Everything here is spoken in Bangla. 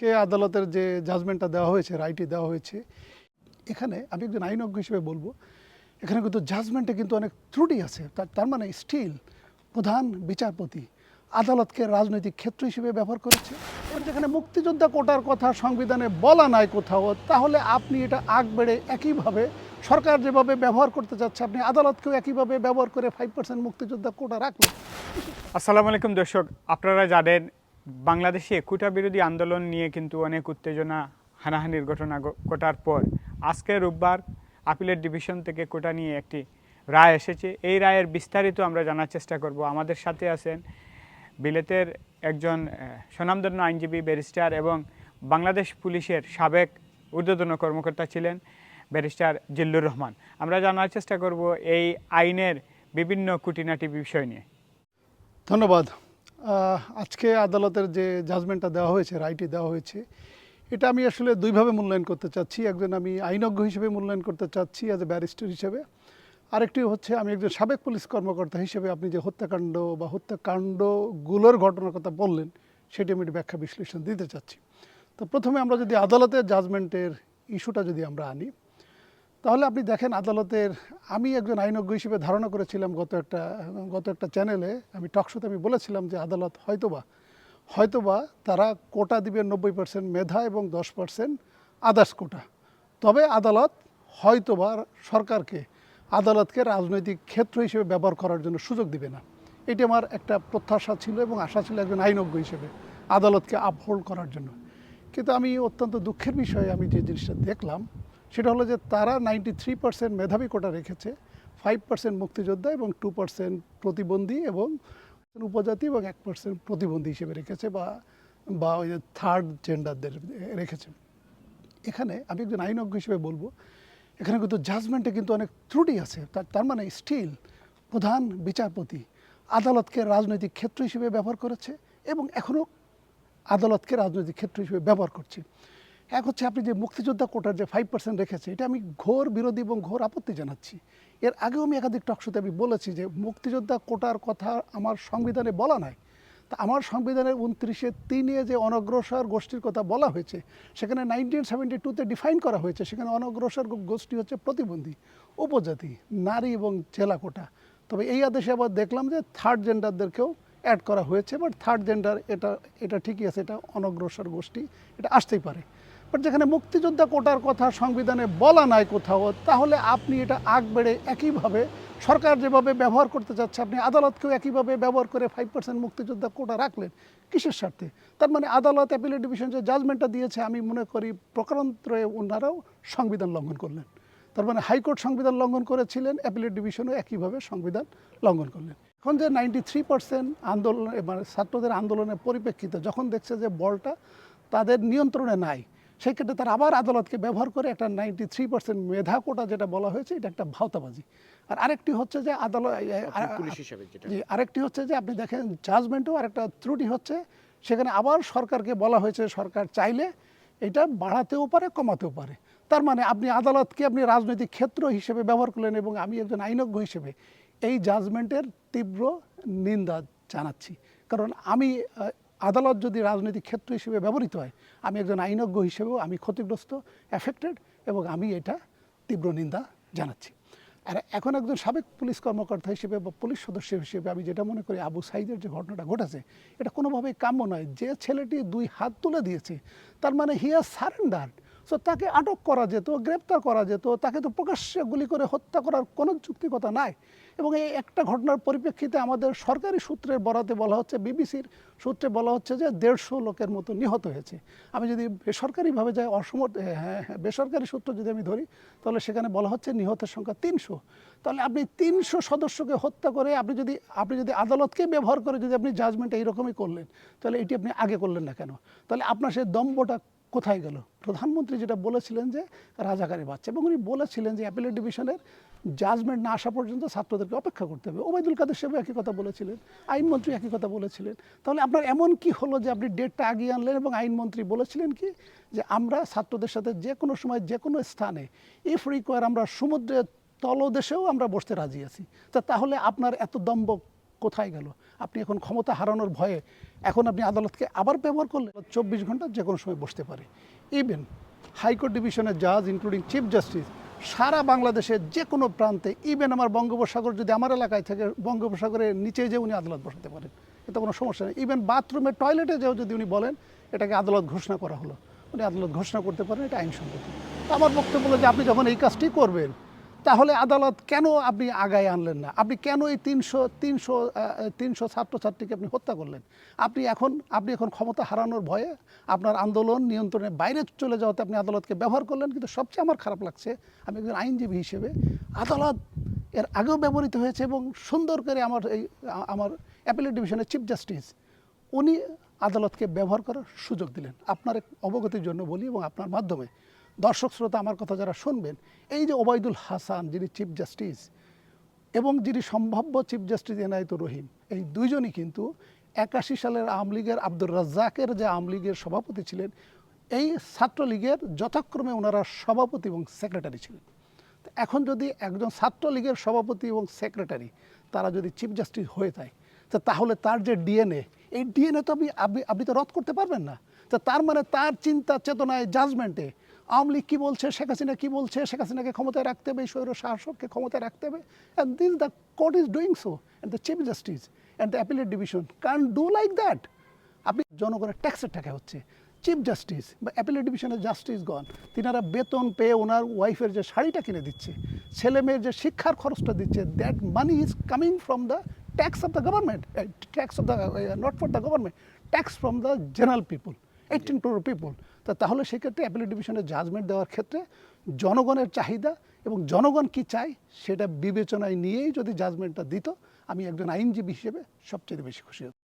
কে আদালতের যে জাজমেন্টটা দেওয়া হয়েছে রায়টি দেওয়া হয়েছে, এখানে আমি একজন আইনজ্ঞ হিসেবে বলব, এখানে কিন্তু জাজমেন্টে কিন্তু অনেক ত্রুটি আছে। তার তার মানে স্টিল প্রধান বিচারপতি আদালতকে রাজনৈতিক ক্ষেত্র হিসেবে ব্যবহার করেছে। যেখানে মুক্তিযোদ্ধা কোটার কথা সংবিধানে বলা নাই কোথাও, তাহলে আপনি এটা আগ বেড়ে একইভাবে সরকার যেভাবে ব্যবহার করতে চাচ্ছে আপনি আদালতকেও একইভাবে ব্যবহার করে ফাইভ পার্সেন্ট মুক্তিযোদ্ধা কোটা রাখলেন। আসসালামু আলাইকুম দর্শক, আপনারা জানেন বাংলাদেশে কুটা বিরোধী আন্দোলন নিয়ে কিন্তু অনেক উত্তেজনা, হানাহানির ঘটনা ঘটার পর আজকে রোববার আপিলের ডিভিশন থেকে কোটা নিয়ে একটি রায় এসেছে। এই রায়ের বিস্তারিত আমরা জানার চেষ্টা করব। আমাদের সাথে আছেন বিলেতের একজন স্বনামধন্য আইনজীবী ব্যারিস্টার এবং বাংলাদেশ পুলিশের সাবেক ঊর্ধ্বতন কর্মকর্তা ছিলেন ব্যারিস্টার জিল্লুর রহমান। আমরা জানার চেষ্টা করব এই আইনের বিভিন্ন কুটিনাটি বিষয় নিয়ে। ধন্যবাদ। আজকে আদালতের যে জাজমেন্টটা দেওয়া হয়েছে, রায়টি দেওয়া হয়েছে, এটা আমি আসলে দুইভাবে মূল্যায়ন করতে চাচ্ছি। একজন আমি আইনজ্ঞ হিসেবে মূল্যায়ন করতে চাচ্ছি অ্যাজ এ ব্যারিস্টার হিসেবে। আরেকটি হচ্ছে আমি একজন সাবেক পুলিশ কর্মকর্তা হিসেবে আপনি যে হত্যাকাণ্ড বা হত্যাকাণ্ডগুলোর ঘটনার কথা বললেন, সেটি আমি একটু ব্যাখ্যা বিশ্লেষণ দিতে চাচ্ছি। তো প্রথমে আমরা যদি আদালতের জাজমেন্টের ইস্যুটা যদি আমরা আনি তাহলে আপনি দেখেন আদালতের, আমি একজন আইনজ্ঞ হিসেবে ধারণা করেছিলাম গত একটা গত একটা চ্যানেলে, আমি টকশোতে আমি বলেছিলাম যে আদালত হয়তোবা হয়তোবা তারা কোটা দিবে নব্বই পার্সেন্ট মেধা এবং দশ পার্সেন্ট আদার্স কোটা। তবে আদালত হয়তোবা সরকারকে, আদালতকে রাজনৈতিক ক্ষেত্র হিসেবে ব্যবহার করার জন্য সুযোগ দিবে না। এটি আমার একটা প্রত্যাশা ছিল এবং আশা ছিল একজন আইনজ্ঞ হিসেবে আদালতকে আপহোল্ড করার জন্য। কিন্তু আমি অত্যন্ত দুঃখের বিষয়ে আমি যে জিনিসটা দেখলাম সেটা হলো যে তারা নাইনটি থ্রি পার্সেন্ট মেধাবী কোটা রেখেছে ফাইভ পার্সেন্ট মুক্তিযোদ্ধা এবং টু পার্সেন্ট প্রতিবন্ধী এবং উপজাতি এবং এক পার্সেন্ট প্রতিবন্ধী হিসেবে রেখেছে বা বা ওই যে থার্ড জেন্ডারদের রেখেছে। এখানে আমি একজন আইনজ্ঞ হিসেবে বলব, এখানে কিন্তু জাজমেন্টে কিন্তু অনেক ত্রুটি আছে। তার মানে স্টিল প্রধান বিচারপতি আদালতকে রাজনৈতিক ক্ষেত্র হিসেবে ব্যবহার করেছে এবং এখনও আদালতকে রাজনৈতিক ক্ষেত্র হিসেবে ব্যবহার করছে। এক হচ্ছে আপনি যে মুক্তিযোদ্ধা কোটার যে ফাইভ পার্সেন্ট রেখেছে, এটা আমি ঘোর বিরোধী এবং ঘোর আপত্তি জানাচ্ছি। এর আগেও আমি একাধিক টকশোতে আমি বলেছি যে মুক্তিযোদ্ধা কোটার কথা আমার সংবিধানে বলা নাই। তা আমার সংবিধানের উনত্রিশে তিনে যে অনগ্রসর গোষ্ঠীর কথা বলা হয়েছে, সেখানে নাইনটিন সেভেন্টি টুতে ডিফাইন করা হয়েছে, সেখানে অনগ্রসর গোষ্ঠী হচ্ছে প্রতিবন্ধী, উপজাতি, নারী এবং জেলা কোটা। তবে এই আদেশে আবার দেখলাম যে থার্ড জেন্ডারদেরকেও অ্যাড করা হয়েছে বাট থার্ড জেন্ডার এটা এটা ঠিকই আছে, এটা অনগ্রসর গোষ্ঠী, এটা আসতেই পারে। বাট যেখানে মুক্তিযোদ্ধা কোটার কথা সংবিধানে বলা নাই কোথাও, তাহলে আপনি এটা আগ বেড়ে একইভাবে সরকার যেভাবে ব্যবহার করতে চাচ্ছে, আপনি আদালতকেও একইভাবে ব্যবহার করে ফাইভ পার্সেন্ট মুক্তিযোদ্ধা কোটা রাখলেন, কিসের স্বার্থে? তার মানে আদালত অ্যাপিলেট ডিভিশন যে জাজমেন্টটা দিয়েছে, আমি মনে করি প্রকারান্তরে ওনারাও সংবিধান লঙ্ঘন করলেন। তার মানে হাইকোর্ট সংবিধান লঙ্ঘন করেছিলেন অ্যাপিলেট ডিভিশনও একইভাবে সংবিধান লঙ্ঘন করলেন। এখন যে নাইনটি থ্রি পার্সেন্ট আন্দোলন মানে ছাত্রদের আন্দোলনের পরিপ্রেক্ষিতে যখন দেখছে যে বলটা তাদের নিয়ন্ত্রণে নাই সেই ক্ষেত্রে তারা আবার আদালতকে ব্যবহার করে একটা নাইনটি থ্রি পার্সেন্ট মেধা কোটা যেটা বলা হয়েছে এটা একটা ভাওতাবাজি। আর আরেকটি হচ্ছে যে আদালত আরেকটি হচ্ছে যে আপনি দেখেন জাজমেন্টও আরেকটা ত্রুটি হচ্ছে সেখানে আবার সরকারকে বলা হয়েছে সরকার চাইলে এটা বাড়াতেও পারে কমাতেও পারে। তার মানে আপনি আদালতকে আপনি রাজনৈতিক ক্ষেত্র হিসেবে ব্যবহার করলেন এবং আমি একজন আইনজ্ঞ হিসেবে এই জাজমেন্টের তীব্র নিন্দা জানাচ্ছি। কারণ আমি আদালত যদি রাজনৈতিক ক্ষেত্র হিসেবে ব্যবহৃত হয়, আমি একজন আইনজ্ঞ হিসেবেও আমি ক্ষতিগ্রস্ত অ্যাফেক্টেড এবং আমি এটা তীব্র নিন্দা জানাচ্ছি। আর এখন একজন সাবেক পুলিশ কর্মকর্তা হিসেবে বা পুলিশ সদস্য হিসেবে আমি যেটা মনে করি আবু সাইদের যে ঘটনাটা ঘটেছে, এটা কোনোভাবেই কাম্য নয়। যে ছেলেটি দুই হাত তুলে দিয়েছে, তার মানে হিয়া সারেন্ডার সো তাকে আটক করা যেত, গ্রেপ্তার করা যেত, তাকে তো প্রকাশ্যে গুলি করে হত্যা করার কোনো যুক্তিকতা নাই। এবং এই একটা ঘটনার পরিপ্রেক্ষিতে আমাদের সরকারি সূত্রের বরাতে বলা হচ্ছে, বিবিসির সূত্রে বলা হচ্ছে যে দেড়শো লোকের মতো নিহত হয়েছে। আমি যদি বেসরকারিভাবে যাই, অসমর হ্যাঁ হ্যাঁ বেসরকারি সূত্র যদি আমি ধরি, তাহলে সেখানে বলা হচ্ছে নিহতের সংখ্যা তিনশো। তাহলে আপনি তিনশো সদস্যকে হত্যা করে আপনি যদি আপনি যদি আদালতকে ব্যবহার করে যদি আপনি জাজমেন্ট এইরকমই করলেন, তাহলে এটি আপনি আগে করলেন না কেন? তাহলে আপনার সেই দম্বটা কোথায় গেল? প্রধানমন্ত্রী যেটা বলেছিলেন যে রাজাকারের বাচ্চা এবং উনি বলেছিলেন যে অ্যাপিলেট ডিভিশনের জাজমেন্ট না আসা পর্যন্ত ছাত্রদেরকে অপেক্ষা করতে হবে। ওবায়দুল কাদের সাহেব একই কথা বলেছিলেন আইনমন্ত্রী একই কথা বলেছিলেন। তাহলে আপনার এমন কি হলো যে আপনি ডেটটা আগিয়ে আনলেন এবং আইনমন্ত্রী বলেছিলেন কি যে আমরা ছাত্রদের সাথে যে কোনো সময় যে কোনো স্থানে ইফ রিকোয়ার আমরা সমুদ্রের তলদেশেও আমরা বসতে রাজি আছি। তা তাহলে আপনার এত দম্ভ কোথায় গেল? আপনি এখন ক্ষমতা হারানোর ভয়ে এখন আপনি আদালতকে আবার ব্যবহার করলে চব্বিশ ঘণ্টা যে কোনো সময় বসতে পারে। ইভেন হাইকোর্ট ডিভিশনের জাজ ইনক্লুডিং চিফ জাস্টিস সারা বাংলাদেশের যে কোনো প্রান্তে ইভেন আমার বঙ্গোপসাগর যদি আমার এলাকায় থেকে, বঙ্গোপসাগরের নিচে যে উনি আদালত বসাতে পারেন। এতে কোনো সমস্যা নেই। ইভেন বাথরুমে টয়লেটে যেও যদি উনি বলেন, এটাকে আদালত ঘোষণা করা হলো। উনি আদালত ঘোষণা করতে পারেন, এটা আইনসঙ্গত। তো আমার বক্তব্য যে আপনি যখন এই কাজটি করবেন তাহলে আদালত কেন আপনি আগায় আনলেন না? আপনি কেন এই তিনশো তিনশো তিনশো ছাত্রছাত্রীকে আপনি হত্যা করলেন? আপনি এখন আপনি এখন ক্ষমতা হারানোর ভয়ে আপনার আন্দোলন নিয়ন্ত্রণের বাইরে চলে যাওয়াতে আপনি আদালতকে ব্যবহার করলেন, কিন্তু সবচেয়ে আমার খারাপ লাগছে, আমি একজন আইনজীবী হিসেবে, আদালত এর আগেও ব্যবহৃত হয়েছে এবং সুন্দর করে আমার এই, আমার অ্যাপিলেট ডিভিশনের চিফ জাস্টিস, উনি আদালতকে ব্যবহার করার সুযোগ দিলেন। আপনার অবগতির জন্য বলি এবং আপনার মাধ্যমে। দর্শক শ্রোতা আমার কথা যারা শুনবেন, এই যে ওবায়দুল হাসান যিনি চিফ জাস্টিস এবং যিনি সম্ভাব্য চিফ জাস্টিস এনায়েতুর রহিম, এই দুইজনই কিন্তু একাশি সালের আওয়ামী লীগের আব্দুর রাজ্জাকের যে আওয়ামী লীগের সভাপতি ছিলেন, এই ছাত্রলীগের যথাক্রমে ওনারা সভাপতি এবং সেক্রেটারি ছিলেন। এখন যদি একজন ছাত্রলীগের সভাপতি এবং সেক্রেটারি তারা যদি চিফ জাস্টিস হয়ে যায়, তো তাহলে তার যে ডিএনএ এই ডিএনএ তো আপনি আপনি তো রদ করতে পারবেন না। তো তার মানে তার চিন্তা, চেতনায় জাজমেন্টে আওয়ামী লীগ কী বলছে, শেখ হাসিনা কী বলছে, শেখ হাসিনাকে ক্ষমতায় রাখতে হবে, স্বৈর শাসককে ক্ষমতায় রাখতে হবে and this the court is doing so and the chief justice and the appellate division can do like that আপনি জনগণের ট্যাক্সের টাকা হচ্ছে চিফ জাস্টিস বা অ্যাপিলেট ডিভিশনের জাস্টিস গণ তিনারা বেতন পেয়ে ওনার ওয়াইফের যে শাড়িটা কিনে দিচ্ছে, ছেলে মেয়ের যে শিক্ষার খরচটা দিচ্ছে that money is coming from the tax of the government tax of the not for the government tax from the general people eighteen crore people তা তাহলে সেক্ষেত্রে অ্যাপিলেট ডিভিশনের জাজমেন্ট দেওয়ার ক্ষেত্রে জনগণের চাহিদা এবং জনগণ কি চায় সেটা বিবেচনায় নিয়েই যদি জাজমেন্টটা দিত, আমি একজন আইনজীবী হিসেবে সবচেয়ে বেশি খুশি হতাম।